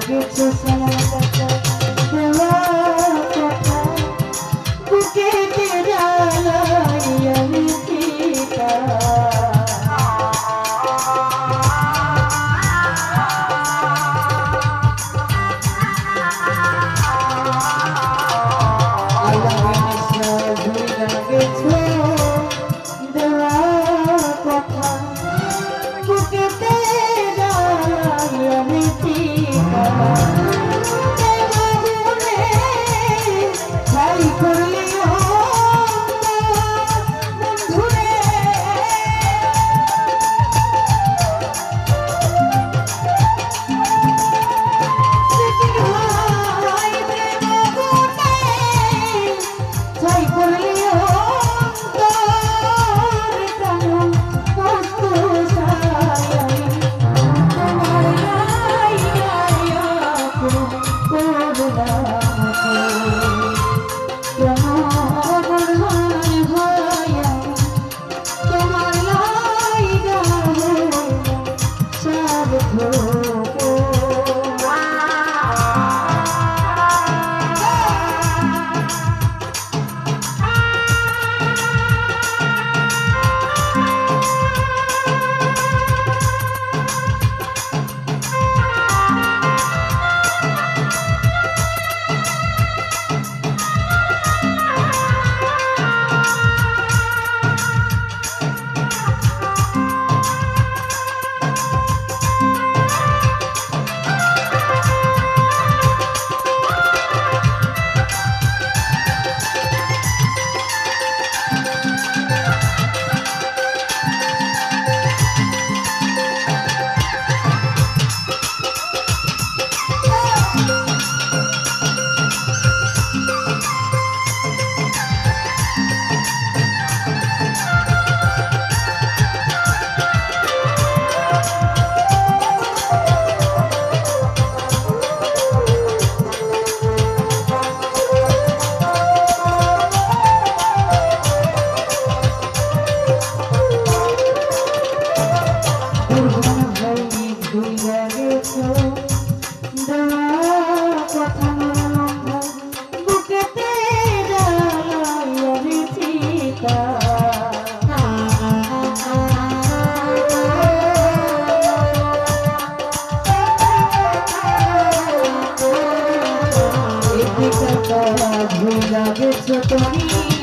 Thank you, Jesus. ভুলে গেছো তুমি?